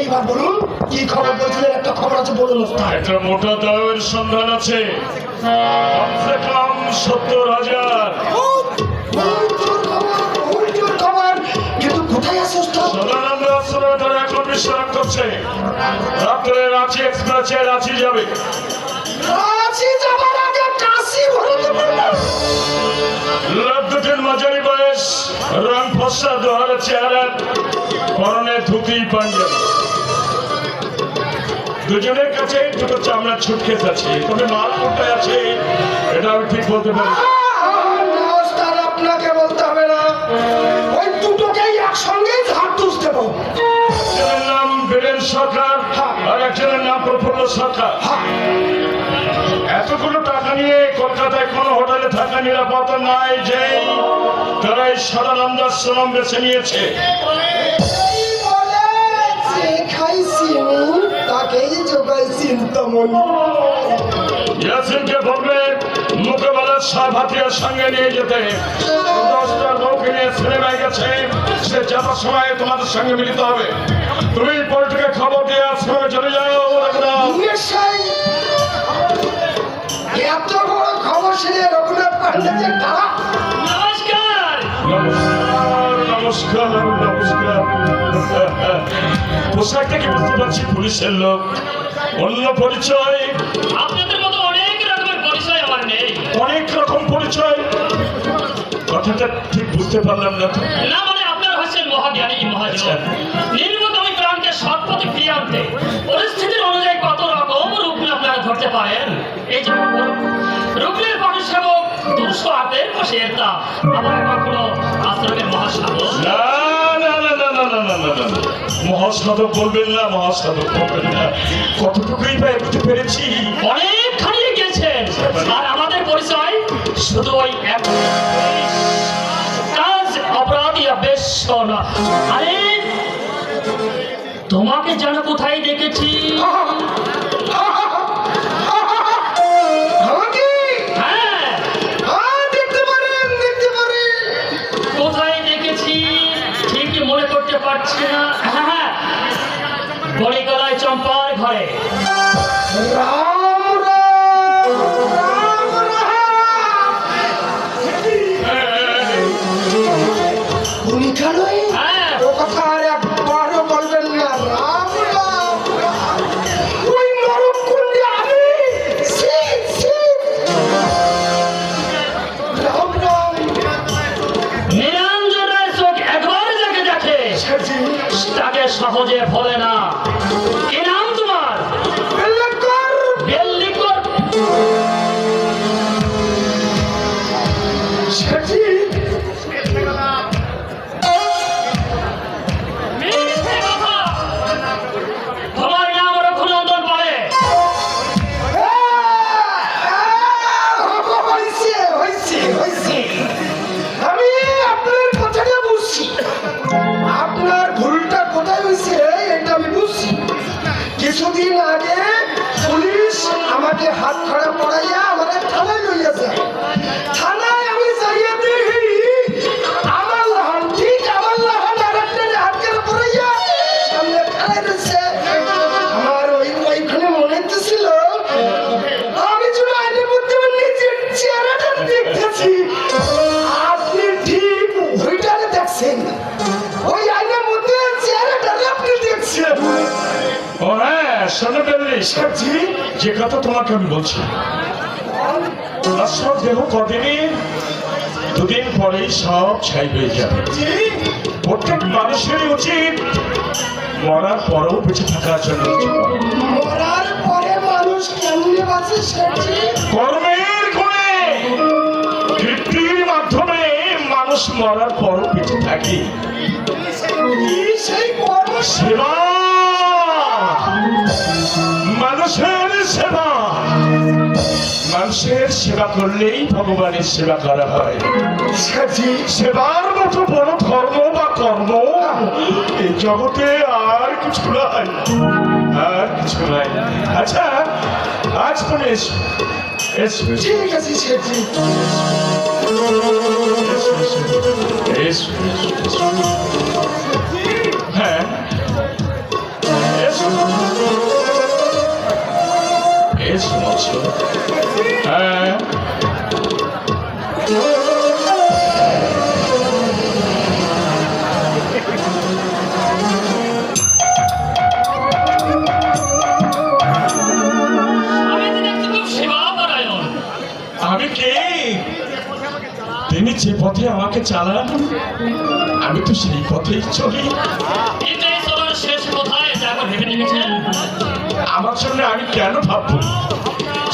এইবার বলুন কি খবর বলছিলেন? একটা খবর আছে বলুন একটা মোটা দায়ের সন্ধান আছে। সত্তর হাজার। রাত্রে রাঁচি এক্সপ্রেসে রাঁচি যাবে। রাঁচি যাবে? মাঝারি বয়স রং ফসা দোহারে চেহারা পরনে ধুতি পাঞ্জাবি। দুজনের কাছে দুটো চামড়ার ছুটকেস আছে তবে মাল কোথায় আছে এটা আমি ঠিক বলতে পারি আপনাকে বলতে হবে না। ওই দুটোকেই একসঙ্গেই ঝাড় তুস দেবো নাম বীরেন সরকার আর একজনের নাম প্রফুল্ল সরকার। এতগুলো টাকা নিয়ে কলকাতায় কোনো হোটেলে থাকা নিরাপত্তা নাই যে তারা এই সদানন্দ আশ্রম বেছে নিয়েছে। সঙ্গে নিয়ে যেতে। লোক নিয়ে গেছে। সে সময় তোমাদের সঙ্গে মিলিত হবে। তুমি পোল্ট্রিকে খবর দিয়ে আশ্রমে চলে যাও শুনে রঘুনাথ পান্ডে কারা নমস্কার। নমস্কার নমস্কার। নমস্কার পোশাক থেকে বুঝতে পারছি পুলিশের লোক। অন্য পরিচয়? আপনাদের মতো অনেক রকমের পরিচয় আমার নেই। অনেক রকম পরিচয়? কথাটা ঠিক বুঝতে পারলাম না না মানে আপনার হচ্ছেন মহাজ্ঞানী মহাজন। নির্মতমী প্রাণকে সৎপথে ফিরিয়ে আনতে পরিস্থিতির অনুযায়ী কত রকম রূপ আপনারা ধরতে পারেন? এই যেমন ধরুন, মহাসাগর দুশো হাতের পাশে একটা আবার কখনো আশ্রমের মহাসাগর মহাসাধক বলবেন না মহাসাধক বলবেন না। কতটুকুই বা বুঝতে পেরেছি? অনেক খানিয়ে গেছেন আর আমাদের পরিচয় শুধু ওই এক কাজ অপরাধী বেশ না। আরে তোমাকে যেন কোথায় দেখেছি? হ্যাঁ হ্যাঁ। বড়িকলায় চম্পার ঘরে। জি যে কথা তোমাকে আমি বলছি। দেহ দুদিন সব ছাই হয়ে যাবে। প্রত্যেক মানুষেরই উচিত মরার পরেও বেঁচে থাকার জন্য। মরার পরে মানুষ কেমনে বাঁচে কর্মের গুণে মাধ্যমে মানুষ মরার পরও বেঁচে থাকে। সেই কর্ম? সেবা মানুষের সেবা। মানুষের সেবা করলেই ভগবানের সেবা করা হয়। সেবার মতো বড় ধর্ম বা কর্ম। এই জগতে আর কিছু নাই। আর কিছু নাই। আচ্ছা আজ তুমি এসো। এসো এসো, ঠিক আছে সেটি। এসো, এসো, এসো, It's Moscow. Uh, তিনি যে পথে আমাকে চালান আমি তো সেই পথেই চলি ভেবে দেখেছেন আমার জন্য আমি কেন ভাববো?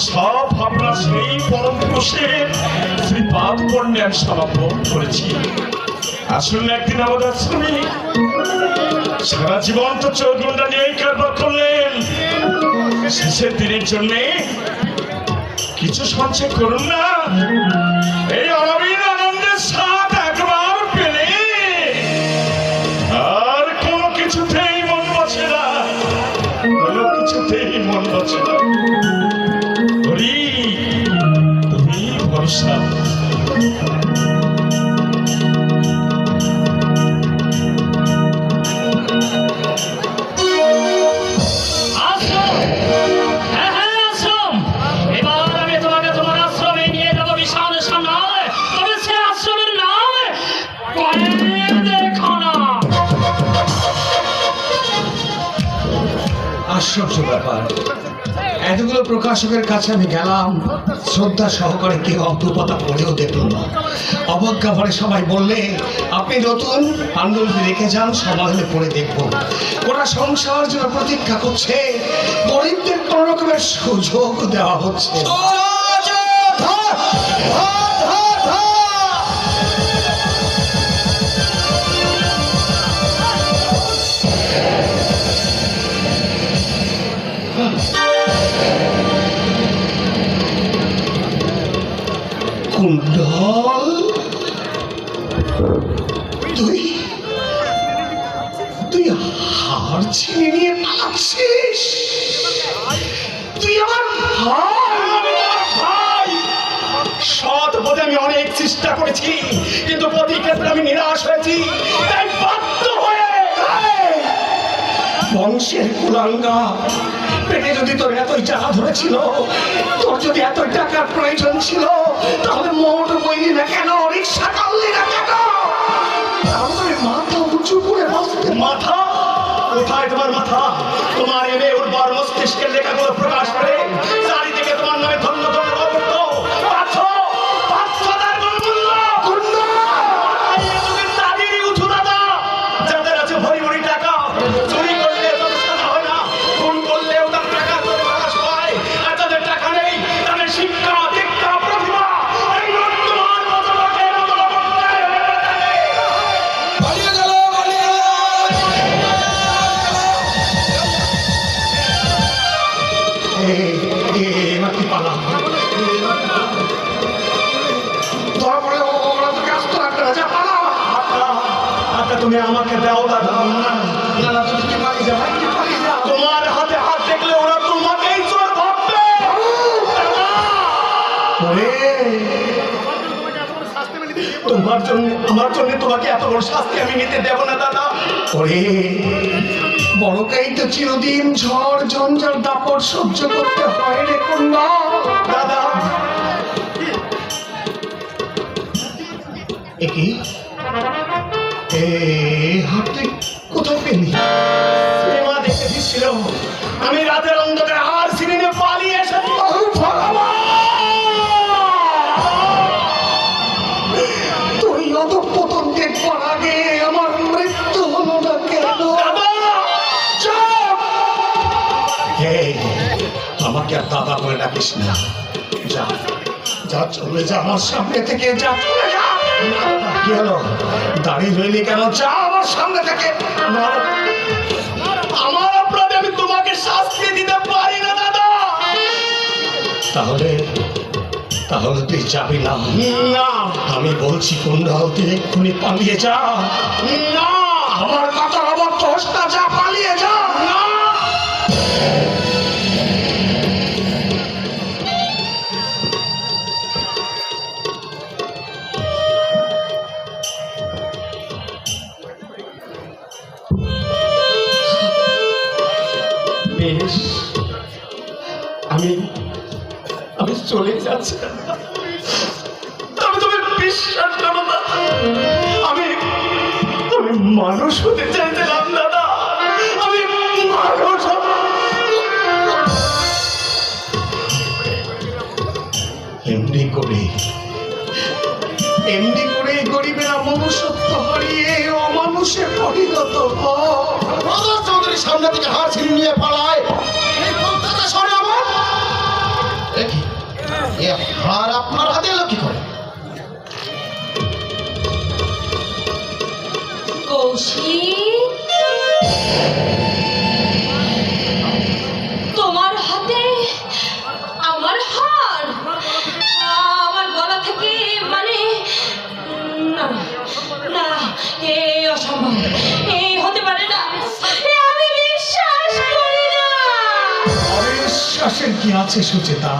সব ভাবনা সেই পরম পুরুষের শ্রীপাদ পণ্যে আমি সমাপন করেছি। আসলে একদিন আমাদের আশ্রমে। সারা জীবন তো চোখ ঘণ্টা নিয়েই কারবার করলেন। শেষের দিনের জন্য কিছু সঞ্চয় করুন না। আশ্চর্য ব্যাপার। এতগুলো প্রকাশকের কাছে আমি গেলাম, শ্রদ্ধা সহকারে কেউ অন্তপতা পড়েও দেখল না। অবজ্ঞা ভরে সবাই বললে, আপনি নতুন পাণ্ডুলিপি রেখে যান সময় হলে পড়ে দেখব। ওরা সংসার জন্য প্রতীক্ষা করছে, গরিবদের কোনো রকমের সুযোগ দেওয়া হচ্ছে। আমি নিরাশ হয়েছি। তাই বাধ্য হয়ে বংশের কুলাঙ্গা, পেটে যদি তোর এতই চাহা ধরেছিল, তোর যদি এতই টাকার প্রয়োজন ছিল, তাহলে মোট বইলি না কেন, রিক্সা করলি না কেন? মাথা কোথায় তোমার মাথা? তোমার এমে উর্বর মস্তিষ্কের লেখাগুলো প্রকাশ করে? তোমার জন্য আমার জন্য তোমাকে এত বড় শাস্তি আমি নিতে দেব না, দাদা। ওরে বড়কাই তো চিরদিন ঝড়, ঝঞ্ঝার দাপট সহ্য করতে হয় রে কন্যা। দাদা। এ কি? এ, হাতে কোথায় পেলি? সিনেমা দিচ্ছিল আমি রাতের অন্ধকারে আর সিনেমে পালিয়ে এসেছি। না যা যা চলে যা আমার সামনে থেকে যা চলে যা। কি হলো? দাঁড়িয়ে রইলি কেন? যা আমার সামনে থেকে। আমার অপরাধে আমি তোমাকে শাস্তি দিতে পারি না দাদা। তাহলে তাহলে তুই যাবি না? আমি বলছি কুণ্ডল তুই এক্ষুনি পালিয়ে যা। না। আমার কথা আবার তোষ না যা পালিয়ে যা। চলে আমি আমি মানুষ হতে চাইছিলাম, দাদা। আমি মানুষ এমনি করে এমনি করে গরিবেরা মনুষ্যত্ব হারিয়ে অমানুষে পরিণত হয় সামনে থেকে হার ছিনিয়ে নিয়ে পালায়। আছে সুচেতা?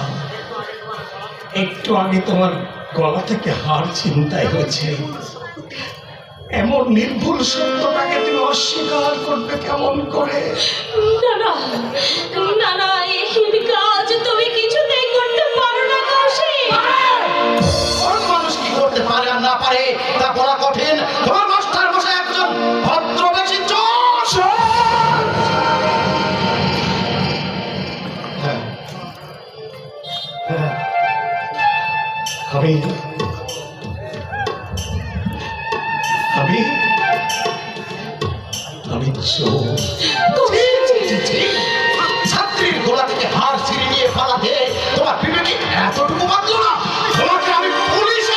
একটু আগে তোমার গলা থেকে হার চিন্তায় হয়েছে। এমন নির্ভুল সত্যটাকে তুমি অস্বীকার করবে কেমন করে? না না না না এই কাজ তুমি কিছুতেই করতে পারো না মানুষ কি করতে পারে আর না পারে তা বলা কঠিন। আমি? আমি ছাত্রীর গোলা থেকে হার ছিঁড়ে নিয়ে পালাতে তোমার বিবেকে এতটুকু বাঁধলো না? তোমাকে আমি পুলিশে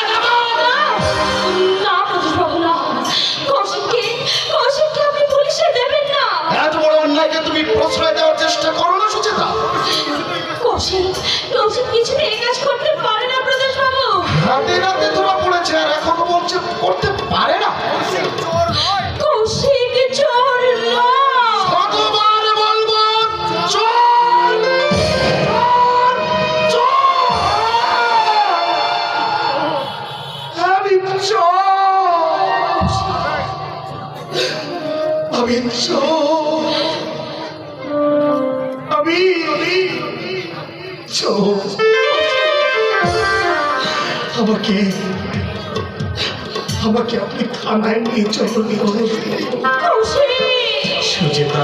তুমি প্রশ্রয় দেওয়ার চেষ্টা করো না সুচেতা কৌশিক কৌশিক কিছুতে এই কাজ করতে পারে না প্রদেশবাবু রাতে রাতে ধরা পড়েছে আর এখনও বলছে করতে পারে না। আমাকে আমাকে আপনি থানায় নিয়ে চলুন সুচেতা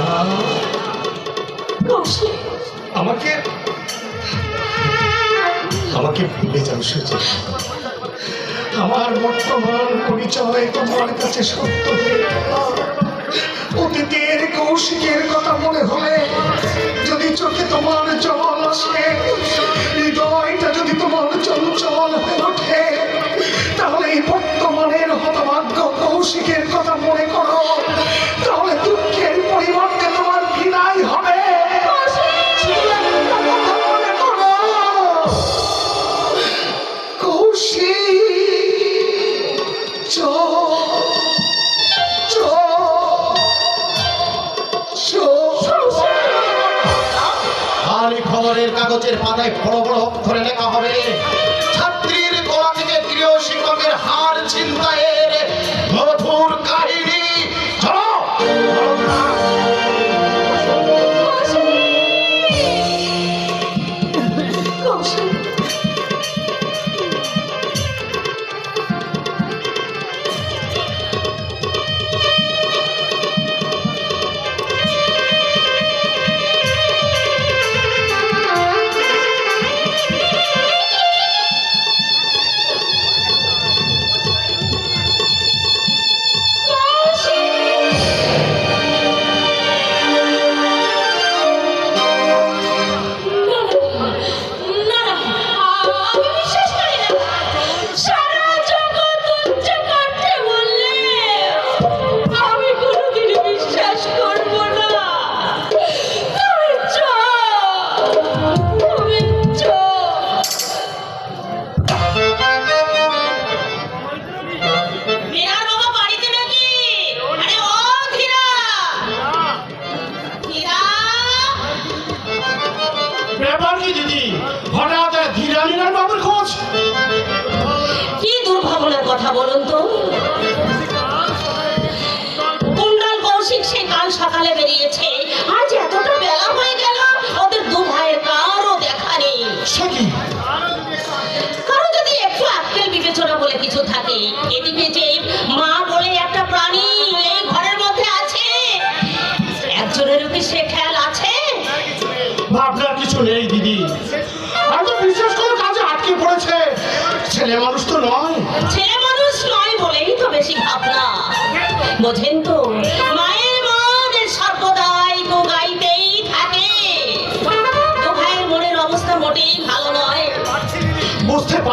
আমাকে আমাকে ভুলে যাও সুচেতা আমার বর্তমান পরিচয় তোমার কাছে সত্য। হয়ে গেল। অতীতের কৌশিকের কথা মনে হলে যদি চোখে তোমার জল আসে। হৃদয়টা যদি তোমার চঞ্চল হয়ে ওঠে, তাহলে এই বর্তমানের হতভাগ্য কৌশিকের কথা মনে করো। তাহলে দুঃখের পরিবর্তে তোমার বিদায় হবে। কথা বলুন তো।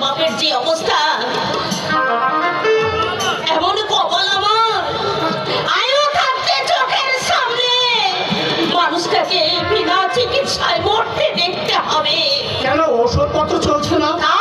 বাপের যে অবস্থা এমন কপাল আমার। আয়ু থাকতে চোখের সামনে। মানুষটাকে বিনা চিকিৎসায় মরতে দেখতে হবে। কেন? ওষুধপত্র চলছে না?